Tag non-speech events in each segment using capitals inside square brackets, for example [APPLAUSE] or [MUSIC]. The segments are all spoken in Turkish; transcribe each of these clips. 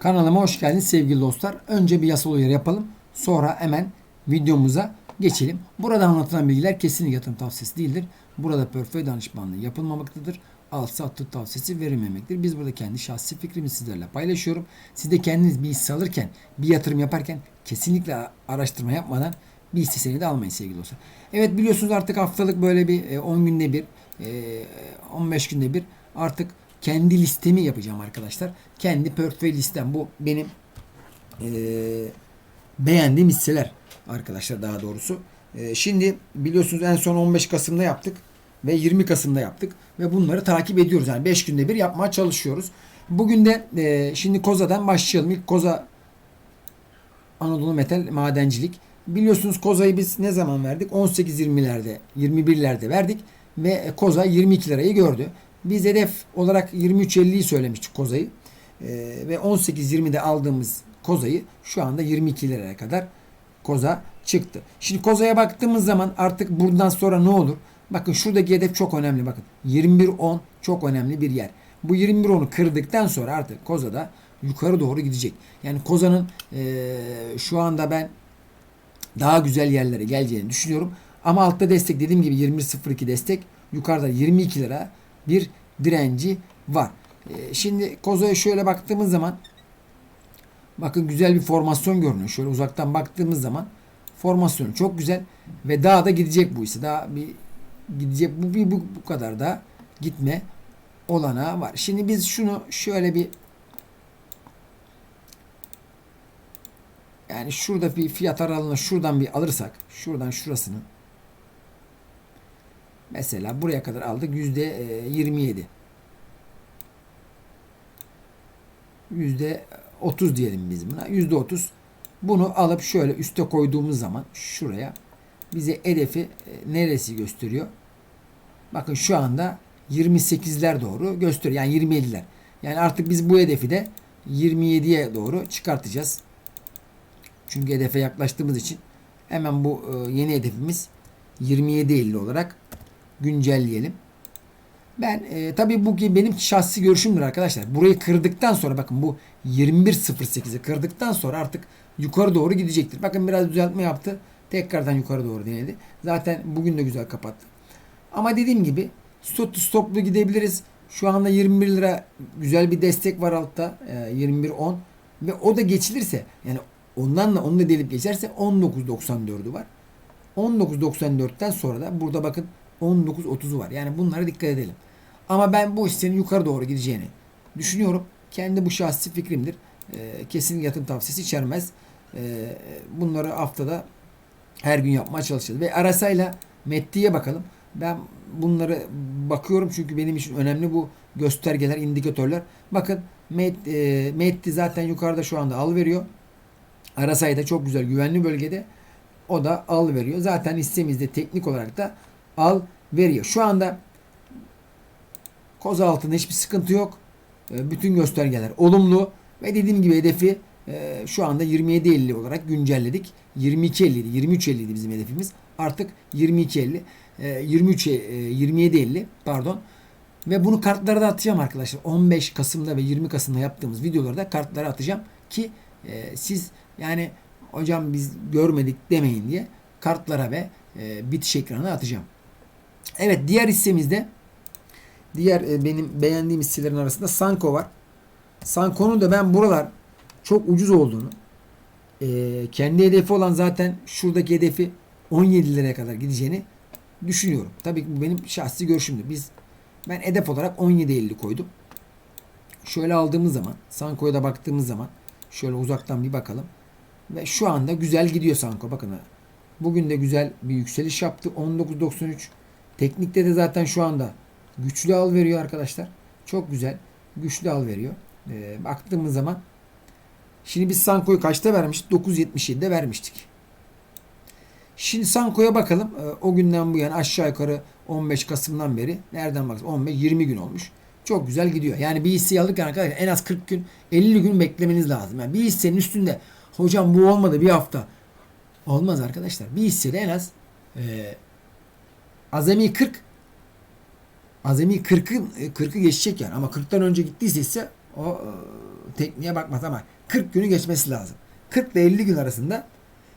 Kanalıma hoş geldiniz sevgili dostlar. Önce bir yasal uyarı yapalım. Sonra hemen videomuza geçelim. Burada anlatılan bilgiler kesinlikle yatırım tavsiyesi değildir. Burada portföy danışmanlığı yapılmamaktadır. Al satı tavsiyesi verilmemektir. Biz burada kendi şahsi fikrimi sizlerle paylaşıyorum. Siz de kendiniz bir hisse alırken, bir yatırım yaparken kesinlikle araştırma yapmadan bir hisse senedi almayın sevgili dostlar. Evet biliyorsunuz artık haftalık böyle bir e, 10 günde bir, e, 15 günde bir artık kendi listemi yapacağım arkadaşlar. Kendi portföy listem. Bu benim e, beğendiğim hisseler arkadaşlar daha doğrusu. E, şimdi biliyorsunuz en son 15 Kasım'da yaptık ve 20 Kasım'da yaptık ve bunları takip ediyoruz. Yani 5 günde bir yapmaya çalışıyoruz. Bugün de e, şimdi Koza'dan başlayalım. İlk Koza Anadolu Metal Madencilik. Biliyorsunuz Koza'yı biz ne zaman verdik? 18-20'lerde, 21'lerde verdik ve Koza 22 lirayı gördü. Biz hedef olarak 23.50'yi söylemiştik Koza'yı. Ee, ve 18-20'de aldığımız Koza'yı şu anda 22 liraya kadar Koza çıktı. Şimdi Koza'ya baktığımız zaman artık buradan sonra ne olur? Bakın şuradaki hedef çok önemli. Bakın 21.10 çok önemli bir yer. Bu 21.10'u kırdıktan sonra artık Koza'da yukarı doğru gidecek. Yani Koza'nın eee, şu anda ben daha güzel yerlere geleceğini düşünüyorum. Ama altta destek dediğim gibi 21.02 destek. Yukarıda 22 lira bir direnci var. Ee, şimdi Koza'ya şöyle baktığımız zaman bakın güzel bir formasyon görünüyor. Şöyle uzaktan baktığımız zaman formasyonu çok güzel ve daha da gidecek bu ise. Daha bir gidecek bu bir bu, bu kadar da gitme olanağı var. Şimdi biz şunu şöyle bir yani şurada bir fiyat aralığını şuradan bir alırsak şuradan şurasını mesela buraya kadar aldık yüzde e, 27 yüzde 30 diyelim biz buna. Yüzde 30 bunu alıp şöyle üste koyduğumuz zaman şuraya bize hedefi e, neresi gösteriyor? Bakın şu anda 28'ler doğru gösteriyor. Yani 27'ler yani artık biz bu hedefi de 27'ye doğru çıkartacağız. Çünkü hedefe yaklaştığımız için hemen bu e, yeni hedefimiz 27.50 olarak güncelleyelim. Ben e, tabii bu benim şahsi görüşümdür arkadaşlar. Burayı kırdıktan sonra bakın bu 21.08'i kırdıktan sonra artık yukarı doğru gidecektir. Bakın biraz düzeltme yaptı. Tekrardan yukarı doğru denedi. Zaten bugün de güzel kapattı. Ama dediğim gibi stop stoplu gidebiliriz. Şu anda 21 lira güzel bir destek var altta. E, 21.10 ve o da geçilirse yani ondan da onu da delip geçerse 19.94'ü var. 19.94'ten sonra da burada bakın 19.30'u var. Yani bunlara dikkat edelim. Ama ben bu hissenin yukarı doğru gideceğini düşünüyorum. Kendi bu şahsi fikrimdir. Ee, kesin yatırım tavsiyesi içermez. Ee, bunları haftada her gün yapmaya çalışacağız. Ve arasayla Metti'ye bakalım. Ben bunları bakıyorum çünkü benim için önemli bu göstergeler, indikatörler. Bakın e, Metti zaten yukarıda şu anda al veriyor. Arasay da çok güzel güvenli bölgede. O da al veriyor. Zaten hissemizde teknik olarak da al veriyor. Şu anda koz altında hiçbir sıkıntı yok. E, Bütün göstergeler olumlu ve dediğim gibi hedefi e, şu anda 27.50 olarak güncelledik. 22.50 idi, 23.50 idi bizim hedefimiz. Artık 22.50, e, 23 e, 27.50 pardon. Ve bunu kartlara da atacağım arkadaşlar. 15 Kasım'da ve 20 Kasım'da yaptığımız videolarda kartlara atacağım ki e, siz yani hocam biz görmedik demeyin diye kartlara ve e, bitiş ekranına atacağım. Evet diğer hissemizde diğer e, benim beğendiğim hisselerin arasında Sanko var. Sanko'nun da ben buralar çok ucuz olduğunu e, kendi hedefi olan zaten şuradaki hedefi 17 liraya kadar gideceğini düşünüyorum. Tabii ki bu benim şahsi görüşümdür. Biz ben hedef olarak 17.50 koydum. Şöyle aldığımız zaman Sanko'ya da baktığımız zaman şöyle uzaktan bir bakalım. Ve şu anda güzel gidiyor Sanko. Bakın. Bugün de güzel bir yükseliş yaptı. 19.93. Teknikte de zaten şu anda güçlü al veriyor arkadaşlar. Çok güzel. Güçlü al veriyor. Ee, baktığımız zaman şimdi biz Sanko'yu kaçta vermiştik? 9.77'de vermiştik. Şimdi Sanko'ya bakalım. Ee, o günden bu yana aşağı yukarı 15 Kasım'dan beri nereden baksak 15 20 gün olmuş. Çok güzel gidiyor. Yani bir hisseyi alırken arkadaşlar en az 40 gün 50 gün beklemeniz lazım. Yani bir hissenin üstünde hocam bu olmadı bir hafta. Olmaz arkadaşlar. Bir hissede en az e, azami 40 azami 40'ı 40'ı geçecek yani ama 40'tan önce gittiyse ise o e, tekniğe bakmaz ama 40 günü geçmesi lazım. 40 ile 50 gün arasında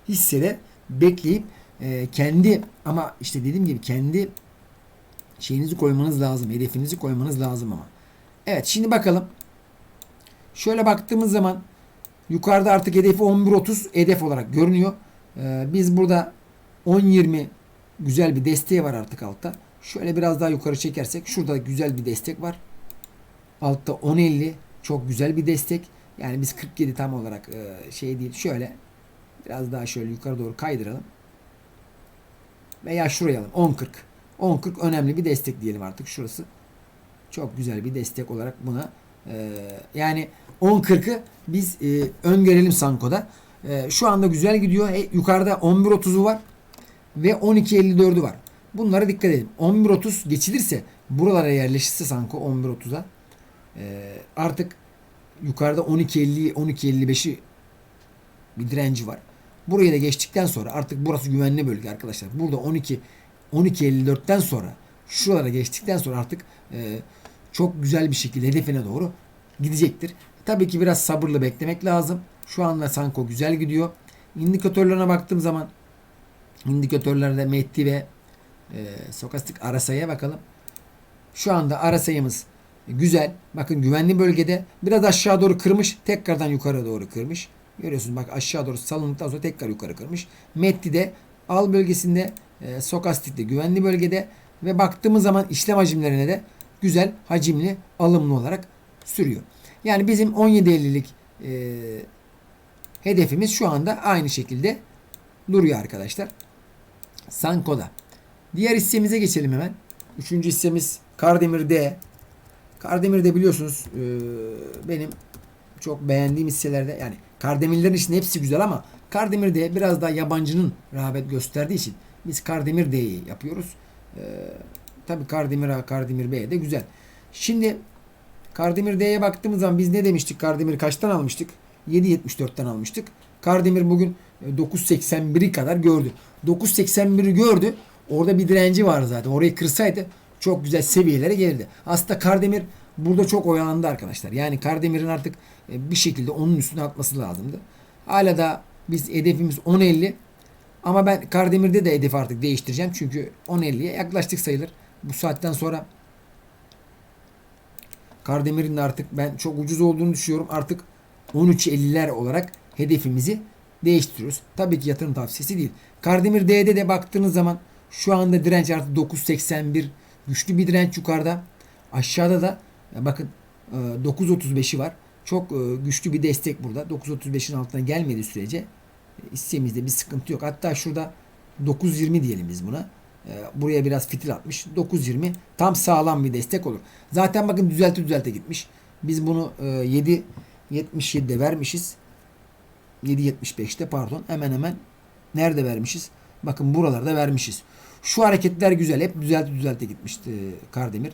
hissede bekleyip e, kendi ama işte dediğim gibi kendi şeyinizi koymanız lazım. Hedefinizi koymanız lazım ama. Evet şimdi bakalım. Şöyle baktığımız zaman yukarıda artık hedefi 11.30 hedef olarak görünüyor. Ee, biz burada 10.20 güzel bir desteği var artık altta. Şöyle biraz daha yukarı çekersek şurada güzel bir destek var. Altta 10.50 çok güzel bir destek. Yani biz 47 tam olarak e, şey değil. Şöyle biraz daha şöyle yukarı doğru kaydıralım. Veya şuraya alalım. 10.40. 10.40 önemli bir destek diyelim artık şurası. Çok güzel bir destek olarak buna e, yani 10.40'ı biz e, öngörelim Sanko'da. E, şu anda güzel gidiyor. Yukarıda 11.30'u var ve 12.54'ü var. Bunlara dikkat edin. 11.30 geçilirse buralara yerleşirse Sanko 11.30'a e, artık yukarıda 12.50 12.55'i bir direnci var. Burayı da geçtikten sonra artık burası güvenli bölge arkadaşlar. Burada 12 12.54'ten sonra şuralara geçtikten sonra artık e, çok güzel bir şekilde hedefine doğru gidecektir. Tabii ki biraz sabırla beklemek lazım. Şu anda Sanko güzel gidiyor. İndikatörlerine baktığım zaman indikatörlerde Mehdi ve e, Sokastik arasaya bakalım. Şu anda arasayımız güzel. Bakın güvenli bölgede biraz aşağı doğru kırmış. Tekrardan yukarı doğru kırmış. Görüyorsunuz bak aşağı doğru salındıktan sonra tekrar yukarı kırmış. Metti de al bölgesinde e, Sokastik'te güvenli bölgede ve baktığımız zaman işlem hacimlerine de güzel hacimli alımlı olarak sürüyor. Yani bizim 17.50'lik e, hedefimiz şu anda aynı şekilde duruyor arkadaşlar. Sanko'da. Diğer hissemize geçelim hemen. Üçüncü hissemiz Kardemir D. Kardemir de biliyorsunuz e, benim çok beğendiğim hisselerde yani Kardemirlerin için hepsi güzel ama Kardemir D biraz daha yabancının rağbet gösterdiği için biz Kardemir D'yi yapıyoruz. E, Tabii Kardemir A, Kardemir B de güzel. Şimdi Kardemir D'ye baktığımız zaman biz ne demiştik? Kardemir kaçtan almıştık? 7.74'ten almıştık. Kardemir bugün 9.81'i kadar gördü. 9.81'i gördü. Orada bir direnci var zaten. Orayı kırsaydı çok güzel seviyelere gelirdi. Aslında Kardemir burada çok oyalandı arkadaşlar. Yani Kardemir'in artık e, bir şekilde onun üstüne atması lazımdı. Hala da biz hedefimiz 10.50 ama ben Kardemir'de de hedef artık değiştireceğim. Çünkü 10.50'ye yaklaştık sayılır. Bu saatten sonra Kardemir'in de artık ben çok ucuz olduğunu düşünüyorum. Artık 13.50'ler olarak hedefimizi değiştiriyoruz. Tabii ki yatırım tavsiyesi değil. Kardemir D'de de baktığınız zaman şu anda direnç artık 9.81 güçlü bir direnç yukarıda. Aşağıda da e, bakın e, 9.35'i var. Çok e, güçlü bir destek burada. 9.35'in altına gelmediği sürece e, hissemizde bir sıkıntı yok. Hatta şurada 9.20 diyelim biz buna. E, Buraya biraz fitil atmış. 9.20 tam sağlam bir destek olur. Zaten bakın düzelte düzelte gitmiş. Biz bunu e, 7.77'de vermişiz. 7.75'te pardon. Hemen hemen nerede vermişiz? Bakın buralarda vermişiz. Şu hareketler güzel. Hep düzelte düzelte gitmişti Kardemir.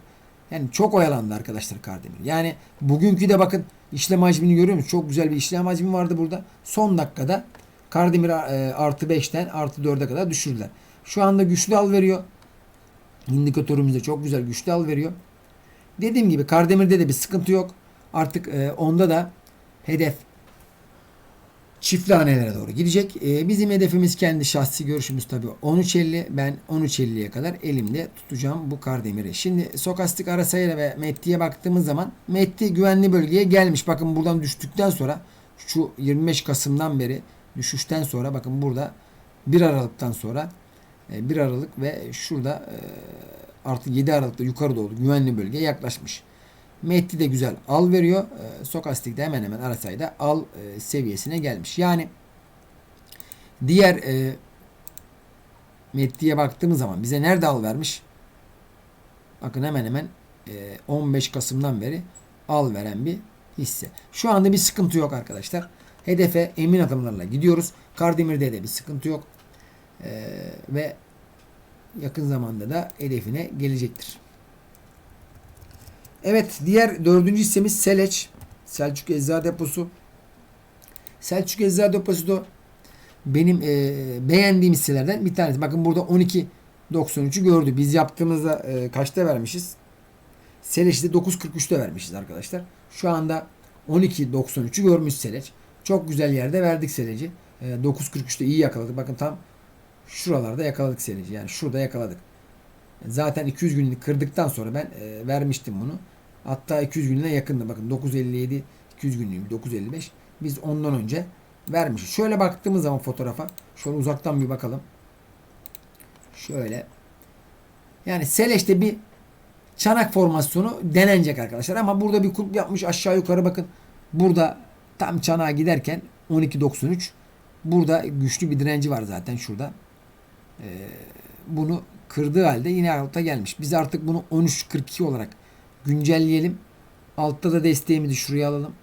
Yani çok oyalandı arkadaşlar Kardemir. Yani bugünkü de bakın işlem hacmini görüyor musunuz? Çok güzel bir işlem hacmi vardı burada. Son dakikada Kardemir e, artı 5'ten artı 4'e kadar düşürdüler. Şu anda güçlü al veriyor. İndikatörümüzde çok güzel güçlü al veriyor. Dediğim gibi Kardemir'de de bir sıkıntı yok. Artık e, onda da hedef çiftli hanelere doğru gidecek. E, bizim hedefimiz kendi şahsi görüşümüz tabii 13.50. Ben 13.50'ye kadar elimde tutacağım bu Kardemir'i. Şimdi Sokastik Arasayla ve Metti'ye baktığımız zaman Metti güvenli bölgeye gelmiş. Bakın buradan düştükten sonra şu 25 Kasım'dan beri düşüşten sonra bakın burada 1 Aralık'tan sonra 1 Aralık ve şurada e, artı 7 Aralık'ta yukarı doğru güvenli bölgeye yaklaşmış. Mehdi de güzel al veriyor. E, Sokastik de hemen hemen arasayda al e, seviyesine gelmiş. Yani diğer e, Mehdi'ye baktığımız zaman bize nerede al vermiş? Bakın hemen hemen e, 15 Kasım'dan beri al veren bir hisse. Şu anda bir sıkıntı yok arkadaşlar. Hedefe emin adımlarla gidiyoruz. Kardemir'de de bir sıkıntı yok. Ee, ve yakın zamanda da hedefine gelecektir. Evet diğer dördüncü hissemiz Seleç. Selçuk Eczacı Deposu. Selçuk Eczacı Deposu da benim e, beğendiğim hisselerden bir tanesi. Bakın burada 12.93'ü gördü. Biz yaptığımızda e, kaçta vermişiz? Seleç'i de 9.43'te vermişiz arkadaşlar. Şu anda 12.93'ü görmüş Seleç. Çok güzel yerde verdik Selec'i. E, 9.43'te iyi yakaladık. Bakın tam şuralarda yakaladık Selec'i. Yani şurada yakaladık. Zaten 200 günlük kırdıktan sonra ben e, vermiştim bunu. Hatta 200 gününe yakındı. Bakın 957 200 günlüğüm 955. Biz ondan önce vermişiz. Şöyle baktığımız zaman fotoğrafa şöyle uzaktan bir bakalım. Şöyle. Yani Seleş'te bir çanak formasyonu denenecek arkadaşlar. Ama burada bir kulp yapmış aşağı yukarı bakın. Burada tam çanağa giderken 12.93 burada güçlü bir direnci var zaten şurada. Ee, bunu kırdığı halde yine alta gelmiş. Biz artık bunu 13.42 olarak güncelleyelim. Altta da desteğimizi şuraya alalım.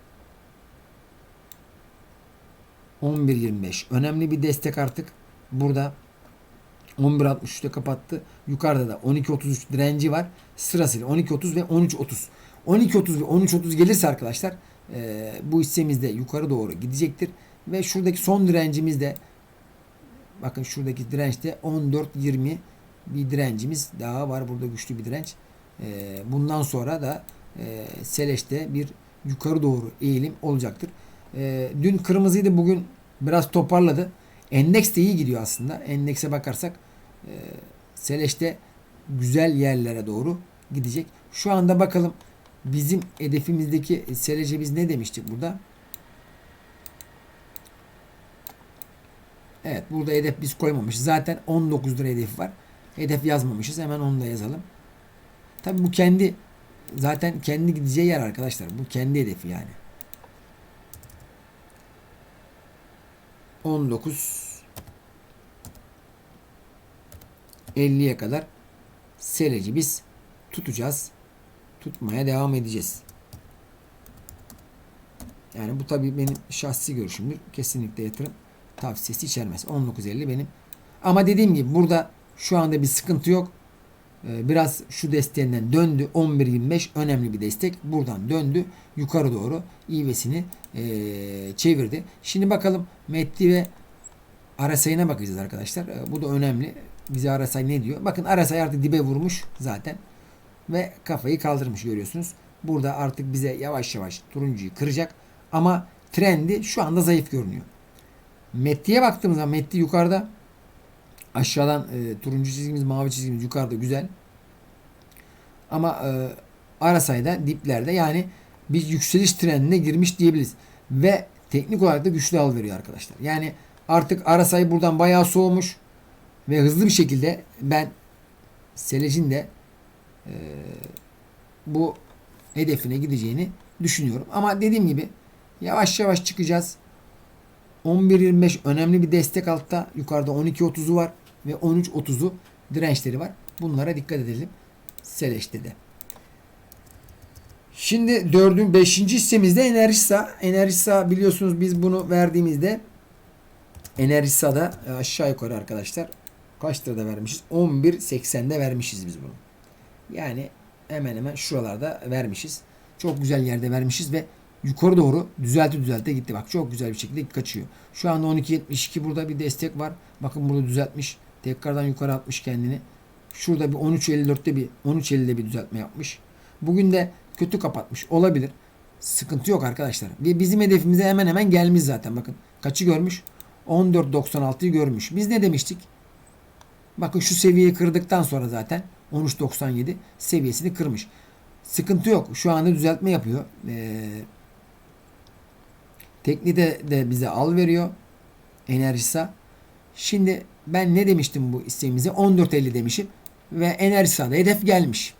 11.25 önemli bir destek artık. Burada 11.63'te kapattı. Yukarıda da 12.33 direnci var. Sırasıyla 12.30 ve 13.30. 12.30 ve 13.30 gelirse arkadaşlar e, bu hissemiz de yukarı doğru gidecektir. Ve şuradaki son direncimiz de bakın şuradaki dirençte 14.20 bir direncimiz daha var. Burada güçlü bir direnç. E, bundan sonra da e, Seleş'te bir yukarı doğru eğilim olacaktır. E, dün kırmızıydı bugün biraz toparladı. Endeks de iyi gidiyor aslında. Endekse bakarsak e, Seleş'te güzel yerlere doğru gidecek. Şu anda bakalım bizim hedefimizdeki Seleş'e biz ne demiştik burada? Evet burada hedef biz koymamışız. Zaten 19 lira hedefi var. Hedef yazmamışız. Hemen onu da yazalım. Tabi bu kendi zaten kendi gideceği yer arkadaşlar. Bu kendi hedefi yani. 19 50'ye kadar seleci biz tutacağız. Tutmaya devam edeceğiz. Yani bu tabii benim şahsi görüşümdür. Kesinlikle yatırım tavsiyesi içermez. 19.50 benim. Ama dediğim gibi burada şu anda bir sıkıntı yok. Ee, Biraz şu desteğinden döndü. 11.25 önemli bir destek. Buradan döndü. Yukarı doğru ivesini eee, çevirdi. Şimdi bakalım Metti ve Arasay'ına bakacağız arkadaşlar. Ee, Bu da önemli. Bize Arasay ne diyor? Bakın Arasay artık dibe vurmuş zaten. Ve kafayı kaldırmış görüyorsunuz. Burada artık bize yavaş yavaş turuncuyu kıracak. Ama trendi şu anda zayıf görünüyor. Metti'ye baktığımız zaman Metti yukarıda. Aşağıdan e, turuncu çizgimiz, mavi çizgimiz yukarıda güzel. Ama e, Arasay'da diplerde yani bir yükseliş trendine girmiş diyebiliriz. Ve teknik olarak da güçlü al veriyor arkadaşlar. Yani artık Arasay buradan bayağı soğumuş ve hızlı bir şekilde ben Selej'in de e, bu hedefine gideceğini düşünüyorum. Ama dediğim gibi yavaş yavaş çıkacağız. 11.25 önemli bir destek altta. Yukarıda 12.30'u var ve 13.30'u dirençleri var. Bunlara dikkat edelim. Seleş'te de. Şimdi dördün beşinci hissemizde Enerjisa. Enerjisa biliyorsunuz biz bunu verdiğimizde Enerjisa'da e, aşağı yukarı arkadaşlar kaç lirada vermişiz? 11.80'de vermişiz biz bunu. Yani hemen hemen şuralarda vermişiz. Çok güzel yerde vermişiz ve yukarı doğru düzelte düzelte gitti. Bak çok güzel bir şekilde kaçıyor. Şu anda 12.72 burada bir destek var. Bakın burada düzeltmiş. Tekrardan yukarı atmış kendini. Şurada bir 13.54'te bir 13.50'de bir düzeltme yapmış. Bugün de kötü kapatmış. Olabilir. Sıkıntı yok arkadaşlar. Ve bizim hedefimize hemen hemen gelmiş zaten. Bakın kaçı görmüş? 14.96'yı görmüş. Biz ne demiştik? Bakın şu seviyeyi kırdıktan sonra zaten 13.97 seviyesini kırmış. Sıkıntı yok. Şu anda düzeltme yapıyor. Ee, teknide de bize al veriyor. Enerjisa. Şimdi ben ne demiştim bu isteğimize? 14.50 demişim. Ve Enerjisa'da hedef gelmiş.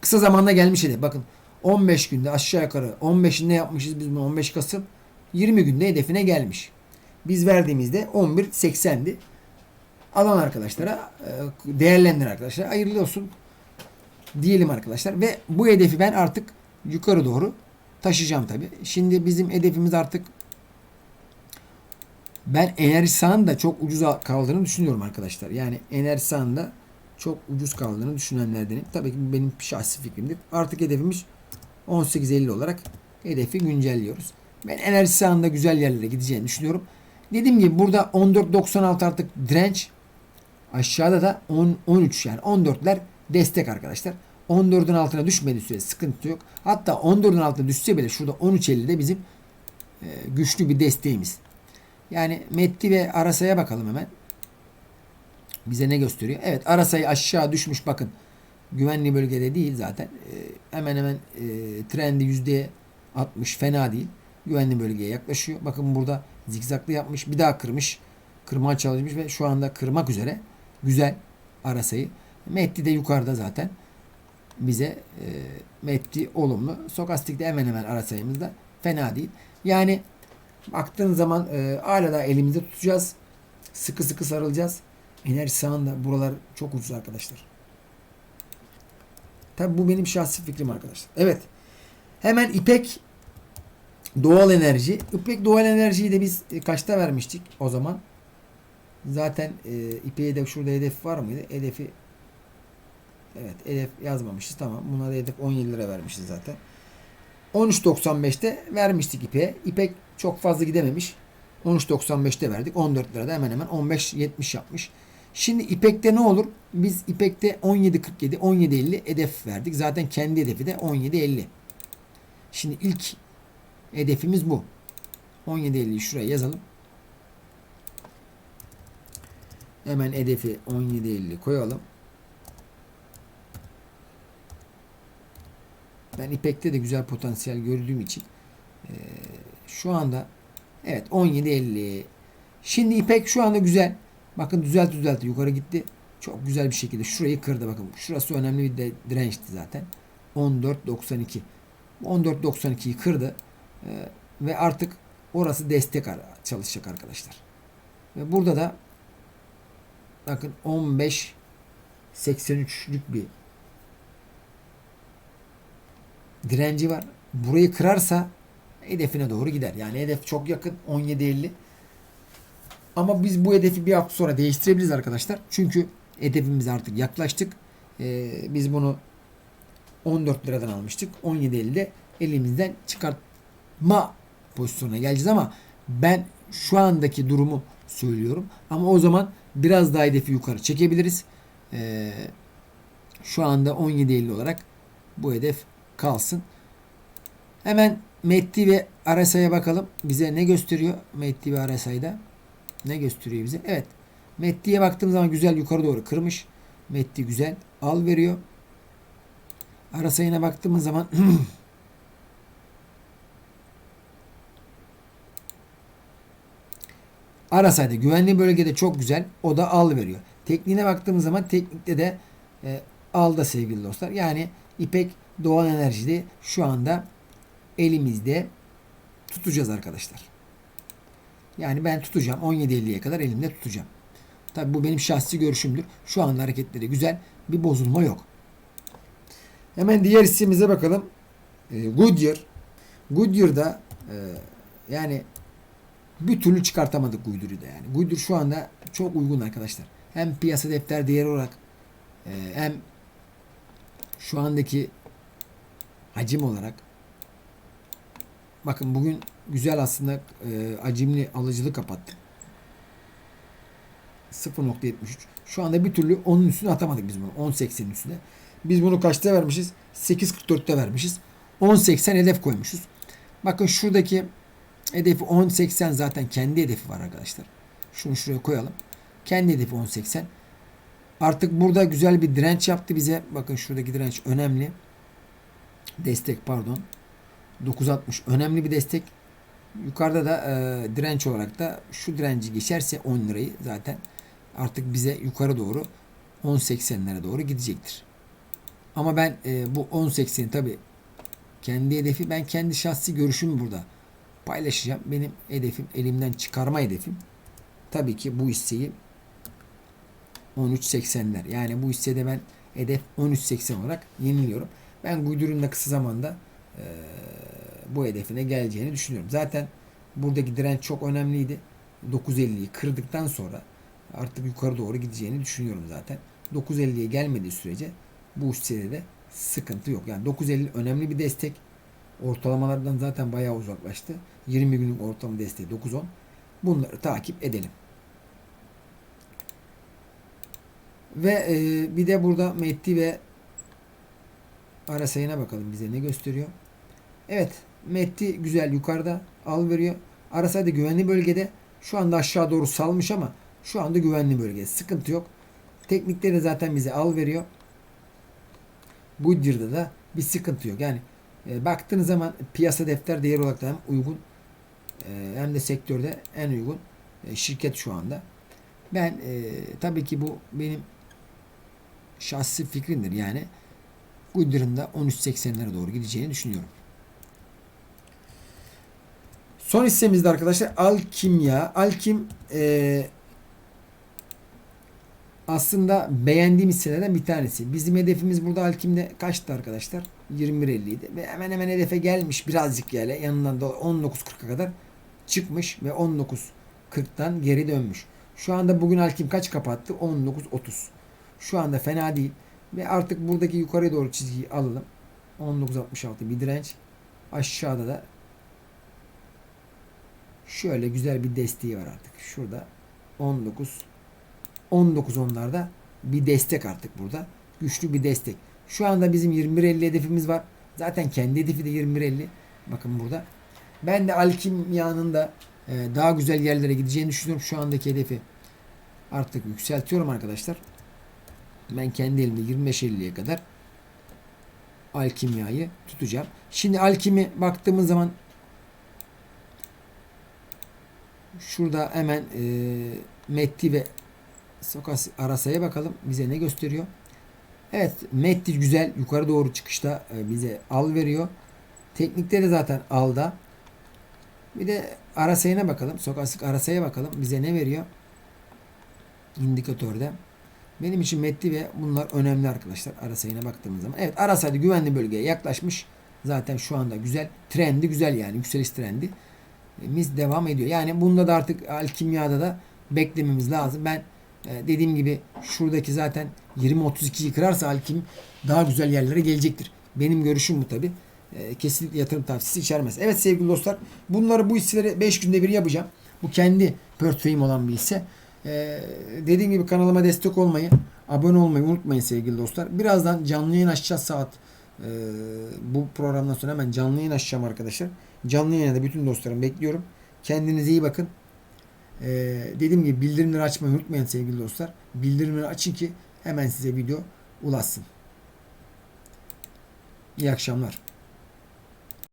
Kısa zamanda gelmiş hedef. Bakın 15 günde aşağı yukarı 15'inde yapmışız biz bunu 15 Kasım. 20 günde hedefine gelmiş. Biz verdiğimizde 11.80'di. Alan arkadaşlara e, değerlendiren arkadaşlar hayırlı olsun diyelim arkadaşlar. Ve bu hedefi ben artık yukarı doğru taşıyacağım tabi. Şimdi bizim hedefimiz artık ben Enerjisa'nın da çok ucuz kaldığını düşünüyorum arkadaşlar. Yani Enerjisa'nın da çok ucuz kaldığını düşünenlerdenim. Tabii ki bu benim şahsi fikrimdir. Artık hedefimiz 18.50 olarak hedefi güncelliyoruz. Ben Enerjisa'nın da güzel yerlere gideceğini düşünüyorum. Dediğim gibi burada 14.96 artık direnç. Aşağıda da 10, 13 yani 14'ler destek arkadaşlar. 14'ün altına düşmediği süre sıkıntı yok. Hatta 14'ün altına düşse bile şurada 13.50'de bizim e, güçlü bir desteğimiz. Yani Metti ve Arasa'ya bakalım hemen. Bize ne gösteriyor? Evet Arasa'yı aşağı düşmüş bakın. Güvenli bölgede değil zaten. E, hemen hemen e, trendi yüzde 60 fena değil. Güvenli bölgeye yaklaşıyor. Bakın burada zikzaklı yapmış. Bir daha kırmış. Kırmaya çalışmış ve şu anda kırmak üzere. Güzel Arasa'yı. Metti de yukarıda zaten. Bize e, Metti olumlu. Sokastik'te hemen hemen ara sayımızda fena değil. Yani baktığın zaman e, hala da elimizde tutacağız. Sıkı sıkı sarılacağız. Enerji sağında buralar çok ucuz arkadaşlar. Tabi bu benim şahsi fikrim arkadaşlar. Evet. Hemen İpek doğal enerji. İpek doğal enerjiyi de biz e, kaçta vermiştik o zaman? Zaten e, İpek'e de şurada hedef var mıydı? Hedefi Evet hedef yazmamışız. Tamam. Buna da hedef 17 lira vermişiz zaten. 13.95'te vermiştik İpek'e. İpek çok fazla gidememiş. 13.95'te verdik. 14 lirada hemen hemen 15.70 yapmış. Şimdi İpek'te ne olur? Biz İpek'te 17.47, 17.50 hedef verdik. Zaten kendi hedefi de 17.50. Şimdi ilk hedefimiz bu. 17.50'yi şuraya yazalım. Hemen hedefi 17.50 koyalım. Ben İpek'te de güzel potansiyel gördüğüm için şu anda evet 17.50 şimdi İpek şu anda güzel. Bakın düzelt düzeltti yukarı gitti. Çok güzel bir şekilde şurayı kırdı bakın. Şurası önemli bir de, dirençti zaten. 14.92 14.92'yi kırdı. E, ve artık orası destek çalışacak arkadaşlar. Ve burada da bakın 15.83'lük bir direnci var. Burayı kırarsa hedefine doğru gider. Yani hedef çok yakın 17.50. Ama biz bu hedefi bir hafta sonra değiştirebiliriz arkadaşlar. Çünkü hedefimize artık yaklaştık. Ee, biz bunu 14 liradan almıştık. 17.50'de elimizden çıkartma pozisyonuna geleceğiz ama ben şu andaki durumu söylüyorum. Ama o zaman biraz daha hedefi yukarı çekebiliriz. Ee, şu anda 17.50 olarak bu hedef kalsın. Hemen Metti ve RSI'ye bakalım. Bize ne gösteriyor Metti ve RSI'da? Ne gösteriyor bize? Evet. Metti'ye baktığımız zaman güzel yukarı doğru kırmış. Metti güzel. Al veriyor. RSI'ne baktığımız zaman [CLEARS THROAT] RSI'de güvenli bölgede çok güzel. O da al veriyor. Tekniğine baktığımız zaman teknikte de e, al da sevgili dostlar. Yani İpek doğal enerjide şu anda elimizde tutacağız arkadaşlar. Yani ben tutacağım. 17.50'ye kadar elimde tutacağım. Tabi bu benim şahsi görüşümdür. Şu anda hareketleri güzel. Bir bozulma yok. Hemen diğer hissemize bakalım. Ee, Goodyear. Goodyear'da e, yani bir türlü çıkartamadık Goodyear'ı yani. Goodyear şu anda çok uygun arkadaşlar. Hem piyasa defter değeri olarak e, hem şu andaki hacim olarak bakın bugün güzel aslında e, hacimli alıcılı kapattı. 0.73. Şu anda bir türlü onun üstüne atamadık biz bunu. 10.80'in üstüne. Biz bunu kaçta vermişiz? 8.44'te vermişiz. 10.80 hedef koymuşuz. Bakın şuradaki hedefi 10.80 zaten kendi hedefi var arkadaşlar. Şunu şuraya koyalım. Kendi hedefi 10.80. Artık burada güzel bir direnç yaptı bize. Bakın şuradaki direnç önemli. Destek pardon. 960 önemli bir destek. Yukarıda da e, direnç olarak da şu direnci geçerse 10 lirayı zaten artık bize yukarı doğru 10.80'lere doğru gidecektir. Ama ben e, bu 10.80'i tabi kendi hedefi ben kendi şahsi görüşümü burada paylaşacağım. Benim hedefim elimden çıkarma hedefim. Tabii ki bu hisseyi 13.80'ler. Yani bu hissede ben hedef 13.80 olarak yeniliyorum. Ben Guydur'un da kısa zamanda e, bu hedefine geleceğini düşünüyorum. Zaten buradaki direnç çok önemliydi. 9.50'yi kırdıktan sonra artık yukarı doğru gideceğini düşünüyorum zaten. 9.50'ye gelmediği sürece bu hissede de sıkıntı yok. Yani 9.50 önemli bir destek. Ortalamalardan zaten bayağı uzaklaştı. 20 günlük ortalama desteği 9.10. Bunları takip edelim. Ve e, bir de burada Metti ve ara sayına bakalım bize ne gösteriyor. Evet. Metti güzel yukarıda al veriyor. Arasay da güvenli bölgede. Şu anda aşağı doğru salmış ama şu anda güvenli bölgede. Sıkıntı yok. Teknikleri zaten bize al veriyor. Goodyear'da da bir sıkıntı yok. Yani e, baktığınız zaman piyasa defter değeri olarak da hem uygun e, hem de sektörde en uygun e, şirket şu anda. Ben e, tabii ki bu benim şahsi fikrimdir. Yani Goodyear'ın da 13.80'lere doğru gideceğini düşünüyorum. Son hissemizde arkadaşlar Alkimya. Alkim e, aslında beğendiğim hisselerden bir tanesi. Bizim hedefimiz burada Alkim'de kaçtı arkadaşlar? 21.50 idi. Ve hemen hemen hedefe gelmiş birazcık yani yanından da 19.40'a kadar çıkmış ve 19.40'tan geri dönmüş. Şu anda bugün Alkim kaç kapattı? 19.30. Şu anda fena değil. Ve artık buradaki yukarıya doğru çizgiyi alalım. 19.66 bir direnç. Aşağıda da şöyle güzel bir desteği var artık. Şurada 19 19 onlarda bir destek artık burada. Güçlü bir destek. Şu anda bizim 21.50 hedefimiz var. Zaten kendi hedefi de 21.50. Bakın burada. Ben de Alkimya'nın da e, daha güzel yerlere gideceğini düşünüyorum. Şu andaki hedefi artık yükseltiyorum arkadaşlar. Ben kendi elimde 25.50'ye kadar Alkimya'yı tutacağım. Şimdi Alkim'i baktığımız zaman şurada hemen e, Metti ve Sokas Arasa'ya bakalım. Bize ne gösteriyor? Evet Metti güzel yukarı doğru çıkışta e, bize al veriyor. Teknikte de zaten alda. Bir de Arasa'ya bakalım. Sokasık Arasa'ya bakalım. Bize ne veriyor? İndikatörde. Benim için Metti ve bunlar önemli arkadaşlar. Arasayına baktığımız zaman. Evet Arasay'da güvenli bölgeye yaklaşmış. Zaten şu anda güzel. Trendi güzel yani. Yükseliş trendi. Biz devam ediyor. Yani bunda da artık alkimyada da beklememiz lazım. Ben e, dediğim gibi şuradaki zaten 20-32'yi kırarsa alkim daha güzel yerlere gelecektir. Benim görüşüm bu tabi. E, kesinlikle yatırım tavsiyesi içermez. Evet sevgili dostlar bunları bu hisseleri 5 günde bir yapacağım. Bu kendi portföyüm olan bir hisse. Ee, dediğim gibi kanalıma destek olmayı, abone olmayı unutmayın sevgili dostlar. Birazdan canlı yayın açacağız saat e, bu programdan sonra hemen canlı yayın açacağım arkadaşlar. Canlı yayına da bütün dostlarım bekliyorum. Kendinize iyi bakın. Ee, dediğim gibi bildirimleri açmayı unutmayın sevgili dostlar. Bildirimleri açın ki hemen size video ulaşsın. İyi akşamlar.